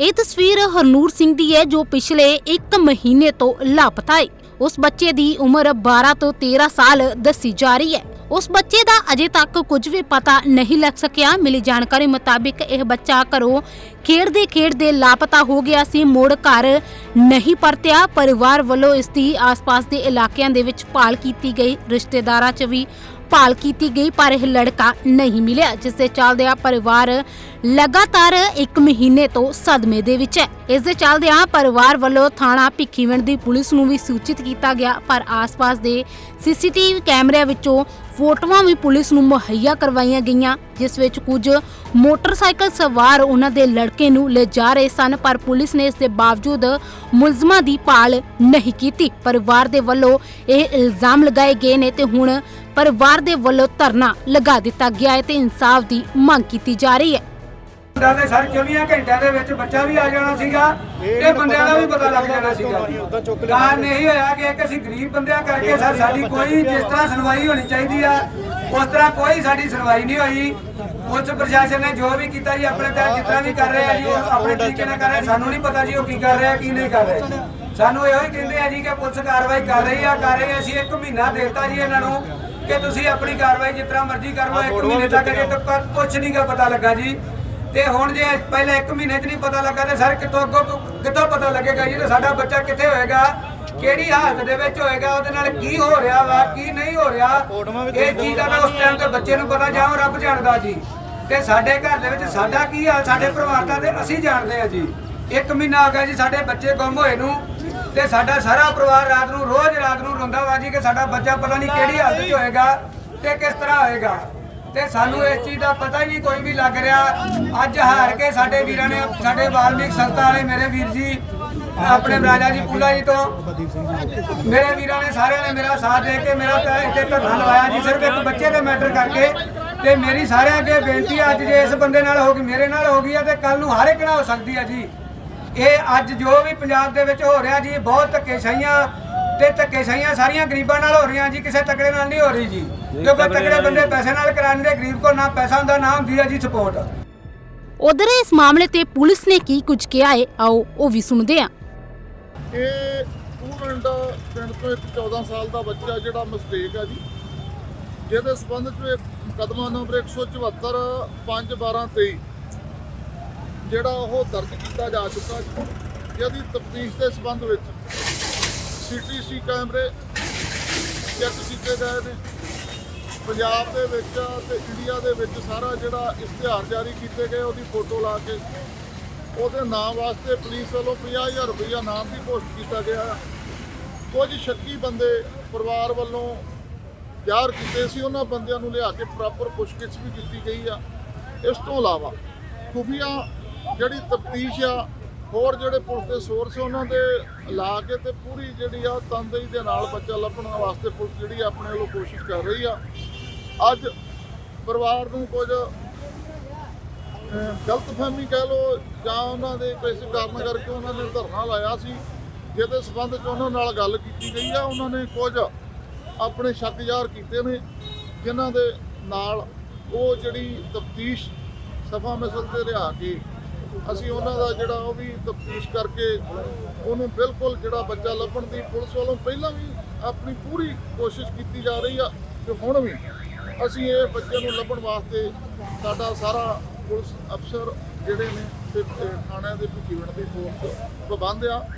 ਇਹ ਤਸਵੀਰ ਹਰਨੂਰ ਸਿੰਘ ਦੀ ਹੈ, ਜੋ ਪਿਛਲੇ 1 ਮਹੀਨੇ ਤੋਂ ਲਾਪਤਾ ਹੈ। ਉਸ ਬੱਚੇ ਦੀ ਉਮਰ 12 ਤੋਂ 13 ਸਾਲ ਦੱਸੀ ਜਾ ਰਹੀ ਹੈ। ਉਸ ਬੱਚੇ ਦਾ ਅਜੇ ਤੱਕ ਕੁਝ ਵੀ ਪਤਾ ਨਹੀਂ ਲੱਗ ਸਕਿਆ। ਮਿਲੀ ਜਾਣਕਾਰੀ ਮੁਤਾਬਿਕ ਇਹ ਬੱਚਾ ਘਰੋਂ ਖੇਡਦੇ ਖੇਡਦੇ ਲਾਪਤਾ ਹੋ ਗਿਆ ਸੀ। ਮੋੜ ਘਰ ਨਹੀਂ ਪਰਤਿਆ। ਪਰਿਵਾਰ ਵੱਲੋਂ ਇਸ ਦੀ ਆਸ-ਪਾਸ ਦੇ ਇਲਾਕਿਆਂ ਦੇ ਵਿੱਚ ਭਾਲ ਕੀਤੀ ਗਈ। ਰਿਸ਼ਤੇਦਾਰਾਂ 'ਚ ਵੀ ਭਾਲ ਕੀਤੀ ਗਈ, ਪਰ ਇਹ ਲੜਕਾ ਨਹੀਂ ਮਿਲਿਆ ਜਿਸ ਦੇ ਚੱਲਦਿਆਂ ਪਰਿਵਾਰ ਲਗਾਤਾਰ 1 ਮਹੀਨੇ ਤੋਂ ਸਦਮੇ ਦੇ ਵਿੱਚ ਹੈ। ਇਸ ਦੇ ਚੱਲਦਿਆਂ ਪਰਿਵਾਰ ਵੱਲੋਂ ਥਾਣਾ ਭਿੱਖੀਵਿੰਡ ਦੀ ਪੁਲਿਸ ਨੂੰ ਵੀ ਸੂਚਿਤ ਕੀਤਾ ਗਿਆ, ਪਰ ਆਸ-ਪਾਸ ਦੇ ਸੀਸੀਟੀਵੀ ਕੈਮਰਿਆਂ ਵਿੱਚੋਂ ਫੋਟੋਆਂ ਵੀ ਪੁਲਿਸ ਨੂੰ ਮੁਹੱਈਆ ਕਰਵਾਈਆਂ ਗਈਆਂ, ਜਿਸ ਵਿੱਚ ਕੁਝ ਮੋਟਰਸਾਈਕਲ ਸਵਾਰ ਉਹਨਾਂ ਦੇ ਲੜਕੇ ਨੂੰ ਲੈ ਜਾ ਰਹੇ ਸਨ, ਪਰ ਪੁਲਿਸ ਨੇ ਇਸ ਦੇ ਬਾਵਜੂਦ ਮੁਲਜ਼ਮਾਂ ਦੀ ਭਾਲ ਨਹੀਂ ਕੀਤੀ। ਪਰਿਵਾਰ ਦੇ ਵੱਲੋਂ ਇਹ ਇਲਜ਼ਾਮ ਲਗਾਏ ਗਏ ਨੇ ਤੇ ਹੁਣ ਪਰਿਵਾਰ ਦੇ ਵੱਲੋਂ ਧਰਨਾ ਲਗਾ ਦਿੱਤਾ ਗਿਆ ਹੈ ਤੇ ਇਨਸਾਫ ਦੀ ਮੰਗ ਕੀਤੀ ਜਾ ਰਹੀ ਹੈ। ਬੰਦਿਆਂ ਦੇ ਸਰ 24 ਘੰਟਿਆਂ ਦੇ ਵਿੱਚ ਬੱਚਾ ਵੀ ਆ ਜਾਣਾ ਸੀਗਾ ਤੇ ਬੰਦਿਆਂ ਦਾ ਵੀ ਪਤਾ ਲੱਗ ਜਾਣਾ ਸੀਗਾ। ਕਾਰਨ ਨਹੀਂ ਹੋਇਆ ਕਿ ਇੱਕ ਅਸੀਂ ਗਰੀਬ ਬੰਦਿਆਂ ਕਰਕੇ ਸਰ ਸਾਡੀ ਕੋਈ ਜਿਸ ਤਰ੍ਹਾਂ ਸੁਣਵਾਈ ਹੋਣੀ ਚਾਹੀਦੀ ਆ ਉਸ ਤਰ੍ਹਾਂ ਕੋਈ ਸਾਡੀ ਸੁਣਵਾਈ ਨਹੀਂ ਹੋਈ। ਪੁਲਿਸ ਪ੍ਰਸ਼ਾਸਨ ਨੇ ਜੋ ਵੀ ਕੀਤਾ ਜੀ ਆਪਣੇ ਜਿਸ ਤਰ੍ਹਾਂ ਵੀ ਕਰ ਰਹੇ ਆ ਜੀ ਉਹ ਆਪਣੇ ਤਰੀਕੇ ਨਾਲ ਕਰ ਰਹੇ। ਸਾਨੂੰ ਨਹੀਂ ਪਤਾ ਜੀ ਉਹ ਕੀ ਕਰ ਰਿਹਾ ਕੀ ਨਹੀਂ ਕਰ ਰਿਹਾ ਸਾਨੂੰ ਇਹੋ ਹੀ ਕਹਿੰਦੇ ਆ ਜੀ ਕਿ ਪੁਲਿਸ ਕਾਰਵਾਈ ਕਰ ਰਹੀ ਆ ਕਰ ਰਹੀ ਆ। ਅਸੀਂ ਇੱਕ ਮਹੀਨਾ ਦੇਤਾ ਜੀ ਇਹਨਾਂ ਨੂੰ ਕਿ ਤੁਸੀਂ ਆਪਣੀ ਕਾਰਵਾਈ ਜਿਸ ਤਰ੍ਹਾਂ ਮਰਜ਼ੀ ਕਰ ਲਓ ਇੱਕ ਮਹੀਨੇ ਤੱਕ ਅਜੇ ਤੱਕ ਕੁਝ ਨਹੀਂ ਗਾ ਪਤਾ ਲੱਗਾ ਜੀ। ਤੇ ਹੁਣ ਜੇ ਪਹਿਲਾਂ ਇੱਕ ਮਹੀਨੇ 'ਚ ਨਹੀਂ ਪਤਾ ਲੱਗਾ ਤੇ ਸਰ ਕਿੱਥੋਂ ਅੱਗੋਂ ਕਿੱਥੋਂ ਪਤਾ ਲੱਗੇਗਾ ਜੀ ਤੇ ਸਾਡਾ ਬੱਚਾ ਕਿੱਥੇ ਹੋਏਗਾ? ਕਿਹੜੀ ਹਾਲਤ ਦੇ ਵਿੱਚ ਹੋਏਗਾ? ਉਹਦੇ ਨਾਲ ਕੀ ਹੋ ਰਿਹਾ ਵਾ ਕੀ ਨਹੀਂ ਹੋ ਰਿਹਾ? ਇਹ ਚੀਜ਼ ਦਾ ਉਸ ਟਾਈਮ ਤੇ ਬੱਚੇ ਨੂੰ ਪਤਾ ਜਾਂ ਉਹ ਰੱਬ ਜਾਣਦਾ ਜੀ। ਤੇ ਸਾਡੇ ਘਰ ਦੇ ਵਿੱਚ ਸਾਡਾ ਕੀ ਹਾਲ ਸਾਡੇ ਪਰਿਵਾਰ ਦਾ ਤੇ ਅਸੀਂ ਜਾਣਦੇ ਆ ਜੀ। ਇੱਕ ਮਹੀਨਾ ਹੋ ਗਿਆ ਜੀ ਸਾਡੇ ਬੱਚੇ ਗੁੰਮ ਹੋਏ ਨੂੰ ਤੇ ਸਾਡਾ ਸਾਰਾ ਪਰਿਵਾਰ ਰਾਤ ਨੂੰ ਰੋਜ਼ ਰਾਤ ਨੂੰ ਰੋਂਦਾ ਵਾ ਜੀ ਕਿ ਸਾਡਾ ਬੱਚਾ ਪਤਾ ਨਹੀਂ ਕਿਹੜੀ ਹਾਲਤ 'ਚ ਹੋਏਗਾ ਤੇ ਕਿਸ ਤਰ੍ਹਾਂ ਹੋਏਗਾ। ਤੇ ਸਾਨੂੰ ਇਸ ਚੀਜ਼ ਦਾ ਪਤਾ ਹੀ ਨਹੀਂ ਕੋਈ ਵੀ ਲੱਗ ਰਿਹਾ। ਅੱਜ ਹਾਰ ਕੇ ਸਾਡੇ ਵੀਰਾਂ ਨੇ ਸਾਡੇ ਵਾਲਮੀਕ ਸੰਸਥਾ ਵਾਲੇ ਮੇਰੇ ਵੀਰ ਜੀ ਆਪਣੇ ਰਾਜਾ ਜੀ ਪੂਲਾ ਜੀ ਤੋਂ ਮੇਰੇ ਵੀਰਾਂ ਨੇ ਸਾਰਿਆਂ ਨੇ ਮੇਰਾ ਸਾਥ ਦੇ ਕੇ ਮੇਰਾ ਤਾਂ ਇੱਥੇ ਧਰਨਾ ਲਵਾਇਆ ਜੀ ਸਿਰਫ ਇੱਕ ਬੱਚੇ ਦੇ ਮੈਟਰ ਕਰਕੇ। ਤੇ ਮੇਰੀ ਸਾਰਿਆਂ ਅੱਗੇ ਬੇਨਤੀ ਆ, ਅੱਜ ਜੇ ਇਸ ਬੰਦੇ ਨਾਲ ਹੋ ਗਈ ਮੇਰੇ ਨਾਲ ਹੋ ਗਈ ਆ ਤੇ ਕੱਲ ਨੂੰ ਹਰ ਇੱਕ ਨਾਲ ਹੋ ਸਕਦੀ ਆ ਜੀ। ਇਹ ਅੱਜ ਜੋ ਵੀ ਪੰਜਾਬ ਦੇ ਵਿੱਚ ਹੋ ਰਿਹਾ ਜੀ ਬਹੁਤ ਧੱਕੇਸ਼ਾਹੀਆਂ ਤੇ ਧੱਕੇਸ਼ਾਹੀਆਂ ਸਾਰੀਆਂ ਗਰੀਬਾਂ ਨਾਲ ਹੋ ਰਹੀਆਂ ਜੀ ਕਿਸੇ ਤਕੜੇ ਨਾਲ ਨਹੀਂ ਹੋ ਰਹੀ ਜੀ। ਕਿਉਂਕਿ ਤਕੜੇ ਬੰਦੇ ਪੈਸੇ ਨਾਲ ਕਰਾਉਂਦੇ ਗਰੀਬ ਕੋਲ ਨਾ ਪੈਸਾ ਹੁੰਦਾ ਨਾ ਹੁੰਦੀ ਹੈ ਜੀ ਸਪੋਰਟ ਉਧਰ ਇਸ ਮਾਮਲੇ ਤੇ ਪੁਲਿਸ ਨੇ ਕੀ ਕੁਝ ਕਿਹਾ ਹੈ ਆਓ ਉਹ ਵੀ ਸੁਣਦੇ ਹਾਂ। ਇਹ ਪੂਰੰਡ ਪਿੰਡ ਤੋਂ ਇੱਕ 14 ਸਾਲ ਦਾ ਬੱਚਾ ਜਿਹੜਾ ਮਿਸਟੇਕ ਹੈ ਜੀ। ਜਿਹਦੇ ਸਬੰਧ ਚ ਇਹ ਮੁਕੱਦਮਾ ਨੰਬਰ 174 5 12 23 ਜਿਹੜਾ ਉਹ ਦਰਜ ਕੀਤਾ ਜਾ ਚੁੱਕਾ ਜੀ। ਜਿਹਦੀ ਤਫਤੀਸ਼ ਦੇ ਸਬੰਧ ਵਿੱਚ ਸੀਟੀਸੀ ਕੈਮਰੇ ਚੈੱਕ ਕੀਤੇ ਗਏ ਨੇ ਪੰਜਾਬ ਦੇ ਵਿੱਚ ਤੇ ਇੰਡੀਆ ਦੇ ਵਿੱਚ ਸਾਰਾ ਜਿਹੜਾ ਇਸ਼ਤਿਹਾਰ ਜਾਰੀ ਕੀਤੇ ਗਏ, ਉਹਦੀ ਫੋਟੋ ਲਾ ਕੇ ਉਹਦੇ ਨਾਮ ਵਾਸਤੇ ਪੁਲਿਸ ਵੱਲੋਂ 50000 ਰੁਪਇਆ ਨਾਮ ਵੀ ਪੋਸਟ ਕੀਤਾ ਗਿਆ। ਕੁਝ ਸ਼ੱਕੀ ਬੰਦੇ ਪਰਿਵਾਰ ਵੱਲੋਂ ਤਿਆਰ ਕੀਤੇ ਸੀ, ਉਹਨਾਂ ਬੰਦਿਆਂ ਨੂੰ ਲਿਆ ਕੇ ਪ੍ਰੋਪਰ ਪੁੱਛਗਿੱਛ ਵੀ ਕੀਤੀ ਗਈ ਆ। ਇਸ ਤੋਂ ਇਲਾਵਾ ਖੁਫੀਆ ਜਿਹੜੀ ਤਫਤੀਸ਼ ਆ ਹੋਰ ਜਿਹੜੇ ਪੁਲਿਸ ਦੇ ਸੋਰਸ ਉਹਨਾਂ ਦੇ ਲਾ ਕੇ ਤੇ ਪੂਰੀ ਜਿਹੜੀ ਆ ਤੰਦੇਹੀ ਦੇ ਨਾਲ ਬੱਚਾ ਲੱਭਣ ਵਾਸਤੇ ਪੁਲਿਸ ਜਿਹੜੀ ਆ ਆਪਣੇ ਵੱਲੋਂ ਕੋਸ਼ਿਸ਼ ਕਰ ਰਹੀ ਆ। ਅੱਜ ਪਰਿਵਾਰ ਨੂੰ ਕੁਝ ਗਲਤਫਹਿਮੀ ਕਹਿ ਲੋ ਜਾਂ ਉਹਨਾਂ ਦੇ ਕਿਸੇ ਕਾਰਨ ਕਰਕੇ ਉਹਨਾਂ ਨੇ ਧਰਨਾ ਲਾਇਆ ਸੀ, ਜਿਹਦੇ ਸਬੰਧ ਚ ਉਹਨਾਂ ਨਾਲ ਗੱਲ ਕੀਤੀ ਗਈ ਆ। ਉਹਨਾਂ ਨੇ ਕੁਝ ਆਪਣੇ ਸ਼ੱਕ ਜ਼ਾਹਰ ਕੀਤੇ ਨੇ, ਜਿਨ੍ਹਾਂ ਦੇ ਨਾਲ ਉਹ ਜਿਹੜੀ ਤਫਤੀਸ਼ ਸਫਾ ਮਿਸਲ ਤੇ ਲਿਆ ਕੇ ਅਸੀਂ ਉਹਨਾਂ ਦਾ ਜਿਹੜਾ ਉਹ ਵੀ ਤਫਤੀਸ਼ ਕਰਕੇ ਉਹਨੂੰ ਬਿਲਕੁਲ ਜਿਹੜਾ ਬੱਚਾ ਲੱਭਣ ਦੀ ਪੁਲਿਸ ਵੱਲੋਂ ਪਹਿਲਾਂ ਵੀ ਆਪਣੀ ਪੂਰੀ ਕੋਸ਼ਿਸ਼ ਕੀਤੀ ਜਾ ਰਹੀ ਆ ਤੇ ਹੁਣ ਵੀ ਅਸੀਂ ਇਹ ਬੱਚੇ ਨੂੰ ਲੱਭਣ ਵਾਸਤੇ ਸਾਡਾ ਸਾਰਾ ਪੁਲਿਸ ਅਫਸਰ ਜਿਹੜੇ ਨੇ ਤੇ ਥਾਣਿਆਂ ਦੇ ਭਿੱਖੀਵਿੰਡ ਦੀ ਫੋਰਸ ਪ੍ਰਬੰਧ ਆ।